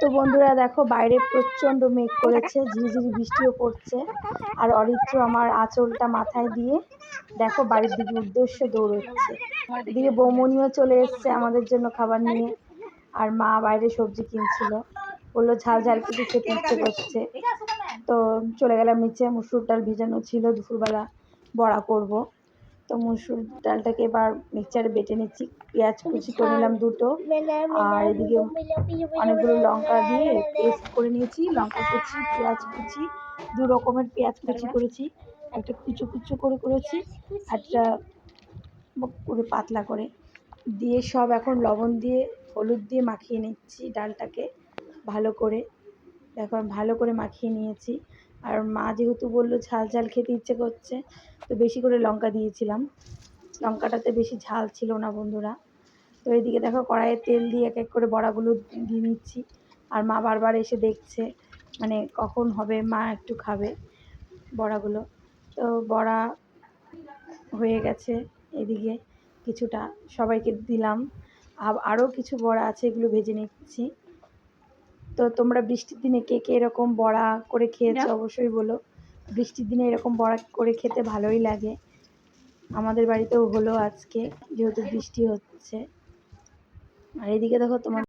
তো বন্ধুরা দেখো, বাইরে প্রচণ্ড মেঘ করেছে, ঝিরিঝিরি বৃষ্টিও পড়ছে। আর অরিত্র আমার আঁচলটা মাথায় দিয়ে দেখো, বাড়ির দিকে উদ্দেশ্যে দৌড়চ্ছে। এদিকে বৌমনিও চলে এসছে আমাদের জন্য খাবার নিয়ে। আর মা বাইরে সবজি কিনছিল। বলল, ঝাল ঝাল কিছু খেতে ইচ্ছে করছে। তো চলে গেলাম নিচে, মুসুর ডাল ভিজানো ছিল, দুপুরবেলা বড়া করব। তো মুসুর ডালটাকে এবার মিক্সচারে বেটে নিচ্ছি। পেঁয়াজ কুচি করে নিলাম দুটো। আর এদিকে অনেকগুলো লঙ্কা দিয়ে পেস্ট করে নিয়েছি। লঙ্কা কুচি, পেঁয়াজ কুচি, দু রকমের পেঁয়াজ কুচি করেছি। একটা কুচো কুচো করে করেছি একটা করে পাতলা করে। দিয়ে সব এখন লবণ দিয়ে, হলুদ দিয়ে মাখিয়ে নিচ্ছি ডালটাকে ভালো করে। এখন ভালো করে মাখিয়ে নিয়েছি। আর মা যেহেতু বলল ঝাল ঝাল খেতে ইচ্ছে করছে, তো বেশি করে লঙ্কা দিয়েছিলাম। লঙ্কাটাতে বেশি ঝাল ছিল না বন্ধুরা। তো এদিকে দেখো কড়াইয়ে তেল দিয়ে এক এক করে বড়াগুলো দিয়ে নিচ্ছি। আর মা বারবার এসে দেখছে মানে কখন হবে, মা একটু খাবে বড়াগুলো। তো বড়া হয়ে গেছে এদিকে কিছুটা, সবাইকে দিলাম। আরও কিছু বড়া আছে, এগুলো ভেজে নিচ্ছি। তো তোমরা বৃষ্টির দিনে কে কে এরকম বড়া করে খেয়েছো অবশ্যই বলো। বৃষ্টির দিনে এরকম বড়া করে খেতে ভালোই লাগে। আমাদের বাড়িতেও হলো আজকে যেহেতু বৃষ্টি হচ্ছে। আর এদিকে দেখো তোমার